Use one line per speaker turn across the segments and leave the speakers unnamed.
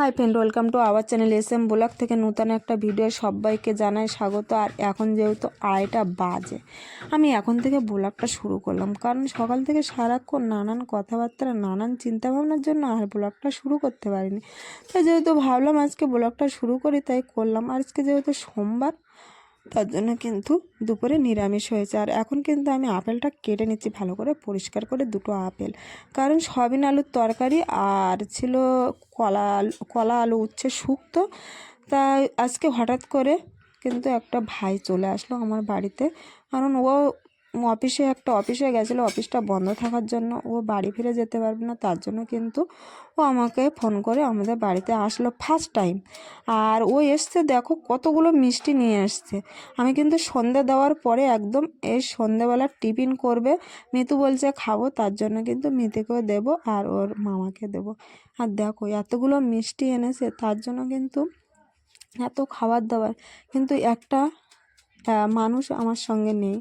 Hi friend, welcome to our channel S M blog থেকে নতুন একটা ভিডিও সবাইকে জানাই স্বাগত। আর এখন যেহেতু আড়াইটা বাজে, আমি এখন থেকে ব্লগটা শুরু করলাম। কারণ সকাল থেকে সারাক্ষণ নানান কথাবার্তা, নানান চিন্তাভাবনার জন্য আর ব্লগটা শুরু করতে পারিনি। তাই যেহেতু ভাবলাম আজকে ব্লগটা শুরু করি, তাই করলাম। আজকে যেহেতু সোমবার তার জন্য কিন্তু দুপুরে নিরামিষ হয়েছে। আর এখন কিন্তু আমি আপেলটা কেটে নিচ্ছি ভালো করে, পরিষ্কার করে দুটো আপেল। কারণ সয়াবিন আলুর তরকারি আর ছিল কলা আলু কলা আলু উচ্ছে শুক্তো। তাই আজকে হঠাৎ করে কিন্তু একটা ভাই চলে আসলো আমার বাড়িতে। কারণ ও অফিসে একটা অফিসে গেছিল, অফিসটা বন্ধ থাকার জন্য। ও বাড়ি ফিরে যেতে পারবে না, তার জন্য কিন্তু ও আমাকে ফোন করে আমাদের বাড়িতে আসলো ফার্স্ট টাইম আর ও এসছে, দেখো কতগুলো মিষ্টি নিয়ে এসছে আমি কিন্তু সন্ধে দেওয়ার পরে একদম এই সন্ধেবেলা টিফিন করবে, মিতু বলছে খাব, তার জন্য কিন্তু মিতুকেও দেবো আর ওর মামাকে দেবো। আর দেখো এতগুলো মিষ্টি এনেছে, তার জন্য কিন্তু এত খাবার দাবার। কিন্তু একটা মানুষ আমার সঙ্গে নেই।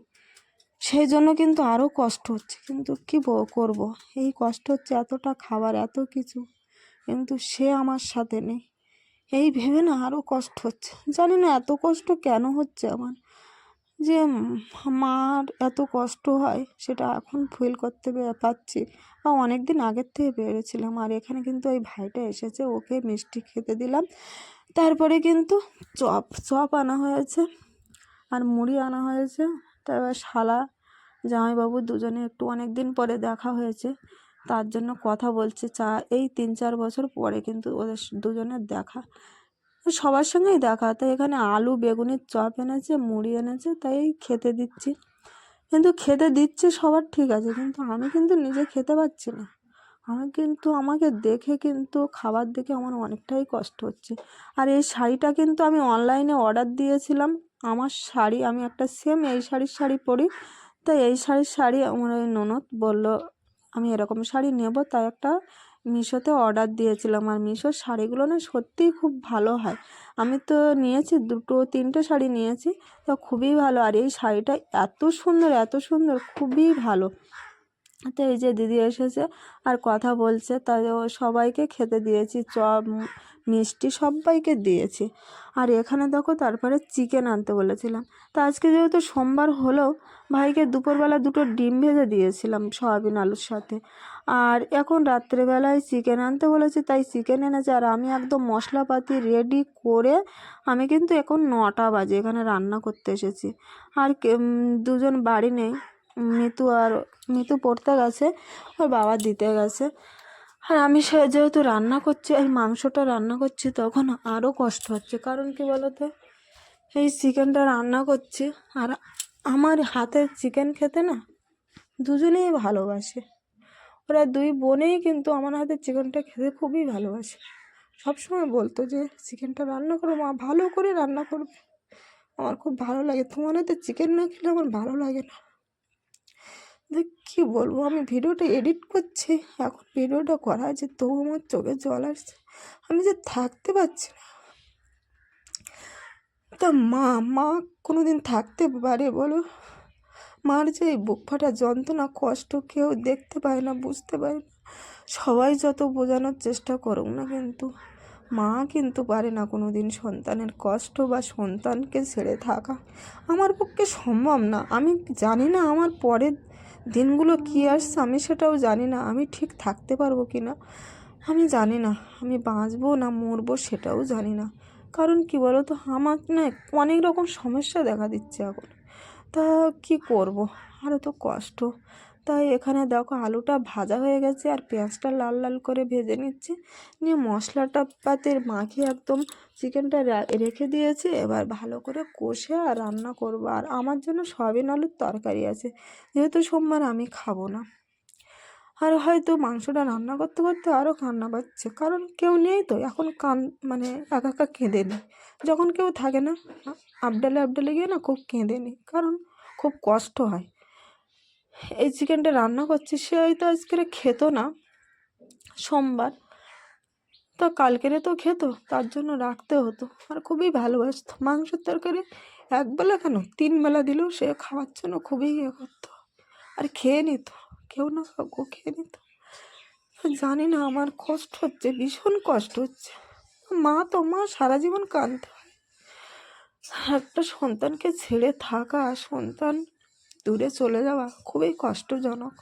সেই জন্য কিন্তু আরও কষ্ট হচ্ছে। কিন্তু কী করব? এই কষ্ট হচ্ছে এতটা খাবার, এত কিছু। কিন্তু সে আমার সাথে নেই। এই ভেবে না আরও কষ্ট হচ্ছে। জানি না এত কষ্ট কেন হচ্ছে আমার। যে মার এত কষ্ট হয়, সেটা এখন ফিল করতে পারছি বা অনেক দিন আগের থেকে পেরেছিলাম। আর এখানে কিন্তু ওই ভাইটা এসেছে, ওকে মিষ্টি খেতে দিলাম। তারপরে কিন্তু চপ চপ আনা হয়েছে। আর মুড়ি আনা হয়েছে। তারপর শালা জামাইবাবু দুজনে একটু অনেক দিন পরে দেখা হয়েছে। তার জন্য কথা বলছে চা, এই তিন চার বছর পরে কিন্তু ওদের দুজনের দেখা। সবার সঙ্গেই দেখা। তাই এখানে আলু, বেগুনের চপ এনেছে, মুড়ি এনেছে, তাই খেতে দিচ্ছি। কিন্তু খেতে দিচ্ছে সবার ঠিক আছে, কিন্তু আমি কিন্তু নিজে খেতে পারছি না। আমি কিন্তু, আমাকে দেখে কিন্তু খাবার দেখে আমার অনেকটাই কষ্ট হচ্ছে। আর এই শাড়িটা কিন্তু আমি অনলাইনে অর্ডার দিয়েছিলাম। আমার শাড়ি, আমি একটা সেম এই শাড়ির শাড়ি পরি। তো এই শাড়ির শাড়ি আমার ওই ননদ বলল, আমি এরকম শাড়ি নেব। তাই একটা মিশোতে অর্ডার দিয়েছিলাম। আর মিশোর শাড়িগুলো না সত্যিই খুব ভালো হয়। আমি তো নিয়েছি, দুটো, তিনটে শাড়ি নিয়েছি। তো খুবই ভালো। আর এই শাড়িটা এত সুন্দর এত সুন্দর, খুবই ভালো। তো এই যে দিদি এসেছে আর কথা বলছে তাই ও সবাইকে খেতে দিয়েছি, চপ মিষ্টি সবাইকে দিয়েছি। আর এখানে দেখো তারপরে চিকেন আনতে বলেছিলাম। তো আজকে যেহেতু সোমবার হলেও ভাইকে দুপুরবেলা দুটো ডিম ভেজে দিয়েছিলাম সয়াবিন আলুর সাথে। আর এখন রাত্রেবেলায় চিকেন আনতে বলেছি, তাই চিকেন এনেছে। আর আমি একদম মশলাপাতি রেডি করে আমি কিন্তু এখন নটা বাজে এখানে রান্না করতে এসেছি। আর দুজন বাড়ি নেই। মিতু আর মিতু পড়তে গেছে, ওর বাবা দিতে গেছে। আর আমি সে যেহেতু রান্না করছি এই মাংসটা রান্না করছি, তখন আরও কষ্ট হচ্ছে। কারণ কি বলতো? এই চিকেনটা রান্না করছি আর আমার হাতের চিকেন খেতে না দুজনেই ভালোবাসে। ওরা দুই বোনেই কিন্তু আমার হাতের চিকেনটা খেতে খুবই ভালোবাসে। সবসময় বলতো যে, চিকেনটা রান্না করো মা, ভালো করে রান্না করবে। আমার খুব ভালো লাগে। তোমার হাতে চিকেন না খেলে আমার ভালো লাগে না। কী বলব? আমি ভিডিওটা এডিট করছি। এখন ভিডিওটা করা আছে তবু আমার চোখে জল আসছে। আমি যে থাকতে পারছি না। তা মা মা কোনো দিন থাকতে পারে বলো? মার যে এই বুক ফাটা যন্ত্রণা, কষ্ট কেউ দেখতে পায় না, বুঝতে পারে না। সবাই যত বোঝানোর চেষ্টা করুক না কিন্তু, মা কিন্তু পারে না কোনো দিন সন্তানের কষ্ট বা সন্তানকে ছেড়ে থাকা। আমার পক্ষে সম্ভব না। আমি জানি না আমার পরের দিনগুলো কী আসছে আমি সেটাও জানি না। আমি ঠিক থাকতে পারব কি না? আমি জানি না। আমি বাঁচবো না মরবো সেটাও জানি না। কারণ কি বলো তো আমার না অনেক রকম সমস্যা দেখা দিচ্ছে এখন। তা কি করব? আরও তো কষ্ট। তাই এখানে দেখো আলুটা ভাজা হয়ে গেছে আর পেঁয়াজটা লাল লাল করে ভেজে নিচ্ছে। নিয়ে মশলাটা পাতে মাখিয়ে একদম চিকেনটা রেখে দিয়েছি। এবার ভালো করে কষে আর রান্না করব। আর আমার জন্য সয়াবিন আলুর তরকারি আছে। যেহেতু সোমবার আমি খাব না। আর হয়তো মাংসটা রান্না করতে করতে আরও কান্না পাচ্ছে। কারণ কেউ নেই তো, এখন কান মানে একা একা কেঁদে নিই। যখন কেউ থাকে না আবডালে আবডালে গিয়ে না খুব কেঁদে নিই। কারণ খুব কষ্ট হয়। এই চিকেনটা রান্না করছি, সে হয়তো আজকে খেত না। সোমবার। তো কালকেরে তো খেত, তার জন্য রাখতে হতো। আর খুবই ভালোবাসতো। মাংসের তরকারি একবেলা কেন? তিন বেলা দিলেও সে খাওয়ার জন্য খুবই ইয়ে করতো। আর খেয়ে নিত। কেউ না কাউ খেয়ে নিত। জানি না, আমার কষ্ট হচ্ছে, ভীষণ কষ্ট হচ্ছে। মা তো, মা সারা জীবন কাঁদতে হয় একটা সন্তানকে ছেড়ে থাকা, সন্তান দূরে চলে যাওয়া খুবই কষ্টজনক।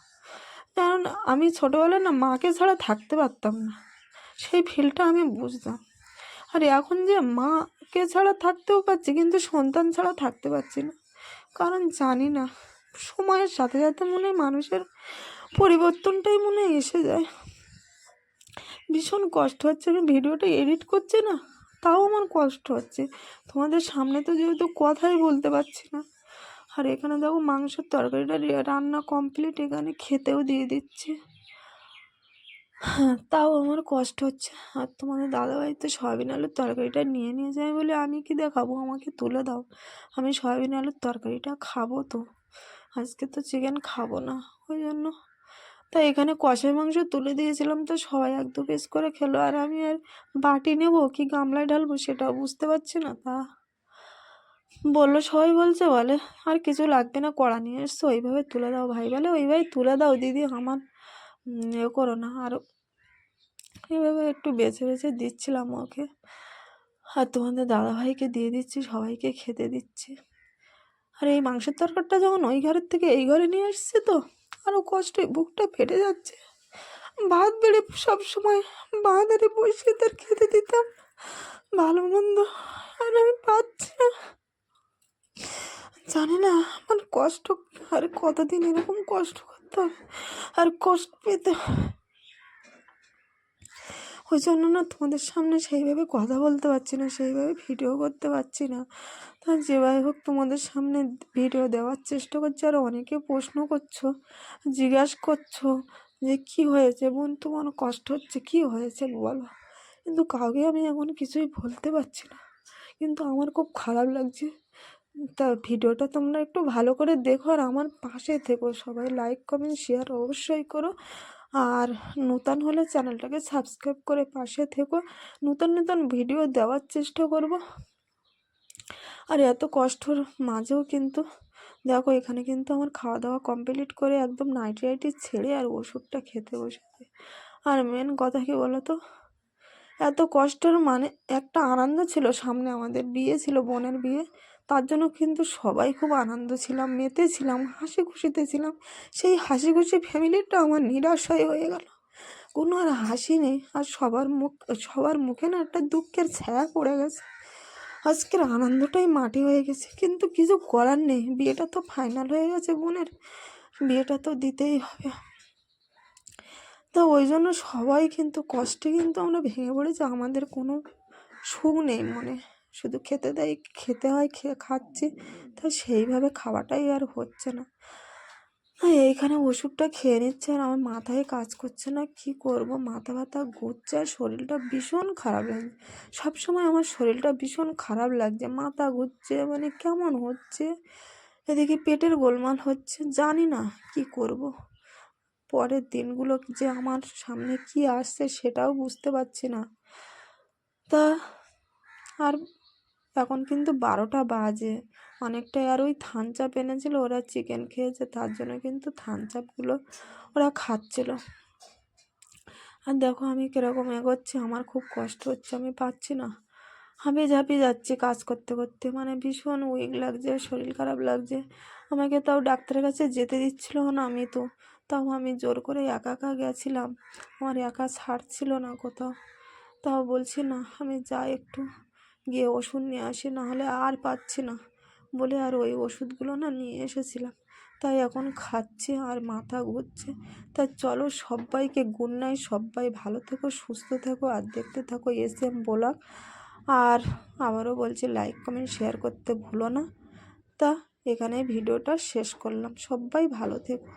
কারণ আমি ছোটোবেলায় না মাকে ছাড়া থাকতে পারতাম না। সেই ফিলটা আমি বুঝতাম। আর এখন যে মাকে ছাড়া থাকতেও পারছি, কিন্তু সন্তান ছাড়া থাকতে পারছি না। কারণ জানি না, সময়ের সাথে সাথে মনে হয় মানুষের পরিবর্তনটাই মনে এসে যায়। ভীষণ কষ্ট হচ্ছে। আমি ভিডিওটা এডিট করছি না, তাও আমার কষ্ট হচ্ছে। তোমাদের সামনে তো যেহেতু কথাই বলতে পারছি না। আর এখানে দেখো মাংসের তরকারিটা রান্না কমপ্লিট এখানে খেতেও দিয়ে দিচ্ছে। হ্যাঁ তাও আমার কষ্ট হচ্ছে। আর তোমাদের দাদাভাই তো সয়াবিন আলুর তরকারিটা নিয়ে নিয়ে যায় বলে আমি কি দেখাবো? আমাকে তুলে দাও। আমি সয়াবিন আলুর তরকারিটা খাব তো। আজকে তো চিকেন খাব না, ওই জন্য। তা এখানে কষাই মাংস তুলে দিয়েছিলাম তো সবাই এক দু পিস করে খেলো। আর আমি আর বাটি নেব কি গামলায় ঢালবো সেটাও বুঝতে পারছি না তা। বলল, সবাই বলছে, বলে, আর কিছু লাগবে না, কড়া নিয়ে এসছো, ওইভাবে তুলে দাও ভাই বলে, ওইভাবে তুলে দাও দিদি, আমার এ করো না। আর এইভাবে একটু বেছে বেছে দিচ্ছিলাম ওকে। আর তোমাদের দাদাভাইকে দিয়ে দিচ্ছি, সবাইকে খেতে দিচ্ছি। আর এই মাংসের তরকারিটা যখন ওই ঘরের থেকে এই ঘরে নিয়ে এসছে তো আরও কষ্টে বুকটা ফেটে যাচ্ছে। ভাত বেড়ে সব সময় বাঁধারে বসে তার খেতে দিতাম। ভালো মন্দ আর আমি পাচ্ছি না। জানি না, আমার কষ্ট, আর কতদিন এরকম কষ্ট করতে হবে আর কষ্ট পেতে। ওই জন্য না তোমাদের সামনে সেইভাবে কথা বলতে পারছি না, সেইভাবে ভিডিও করতে পারছি না তা যেভাবে হোক, তোমাদের সামনে ভিডিও দেওয়ার চেষ্টা করছি, আর অনেকে প্রশ্ন করছ, জিজ্ঞাসা করছ যে কি হয়েছে বোন তোমার কষ্ট হচ্ছে, কি হয়েছে বলো কিন্তু কাউকে আমি এখন কিছুই বলতে পারছি না, কিন্তু আমার খুব খারাপ লাগছে তা ভিডিওটা তোমরা একটু ভালো করে দেখো আর আমার পাশে থেকো। সবাই লাইক কমেন্ট শেয়ার অবশ্যই করো। আর নূতন হলে চ্যানেলটাকে সাবস্ক্রাইব করে পাশে থেকো। নতুন নতুন ভিডিও দেওয়ার চেষ্টা করব। আর এত কষ্টর মাঝেও কিন্তু দেখো এখানে কিন্তু আমার খাওয়া দাওয়া কমপ্লিট করে একদম নাইটি নাইটি ছেড়ে আর ওষুধটা খেতে বসেছে। আর মেন কথা কি বলো তো এত কষ্টর মানে একটা আনন্দ ছিল সামনে আমাদের। বিয়ে ছিল, বোনের বিয়ে। তার জন্য কিন্তু সবাই খুব আনন্দ ছিলাম, মেতে ছিলাম হাসি খুশিতে ছিলাম। সেই হাসি খুশি ফ্যামিলিটা আমার নিরাশয় হয়ে গেল। কোনো আর হাসি নেই, আর সবার মুখ, সবার মুখে না একটা দুঃখের ছায়া পড়ে গেছে। আজকের আনন্দটাই মাটি হয়ে গেছে, কিন্তু কিছু করার নেই। বিয়েটা তো ফাইনাল হয়ে গেছে বোনের। বিয়েটা তো দিতেই হবে। তো ওই জন্য সবাই কিন্তু কষ্টে কিন্তু আমরা ভেঙে পড়েছি, আমাদের কোনো সুখ নেই মনে। শুধু খেতে দেয়, খেতে হয় খেয়ে খাচ্ছি। তা সেইভাবে খাওয়াটাই আর হচ্ছে না। এইখানে ওষুধটা খেয়ে নিচ্ছে আর আমার মাথায় কাজ করছে না, কি করব? মাথা ব্যথা ঘুরছে আর শরীরটা ভীষণ খারাপ লাগছে। সবসময় আমার শরীরটা ভীষণ খারাপ লাগছে, মাথা ঘুরছে মানে কেমন হচ্ছে? এদিকে পেটের গোলমাল হচ্ছে, জানি না কি করব। পরের দিনগুলো যে আমার সামনে কি আসছে সেটাও বুঝতে পারছি না। তা আর এখন কিন্তু বারোটা বাজে। অনেকটাই আর ওই থান চাপ এনেছিল, ওরা চিকেন খেয়েছে, তার জন্য কিন্তু থান চাপগুলো ওরা খাচ্ছিল। আর দেখো আমি কীরকম এগোচ্ছি, আমার খুব কষ্ট হচ্ছে, আমি পাচ্ছি না। হাঁপে ঝাঁপে যাচ্ছি কাজ করতে করতে মানে ভীষণ উইক লাগছে, শরীর খারাপ লাগছে। আমাকে তাও ডাক্তারের কাছে যেতে দিচ্ছিল না আমি তো, তাও আমি জোর করে একা একা গেছিলাম। আমার একা ছাড়ছিল না কোথাও। তাও বলছি না, আমি যাই একটু। গিয়ে ওষুধ নিয়ে আসি, নাহলে আর পাচ্ছি না বলে আর ওই ওষুধগুলো না নিয়ে এসেছিলাম। তাই এখন খাচ্ছে আর মাথা ঘুরছে। তাই চলো সবাইকে গুড নাইট সবাই ভালো থেকো, সুস্থ থেকো আর দেখতে থাকো এস এম ব্লগ আর আবারও বলছি লাইক কমেন্ট শেয়ার করতে ভুলো না। তা এখানে ভিডিওটা শেষ করলাম। সবাই ভালো থেকো।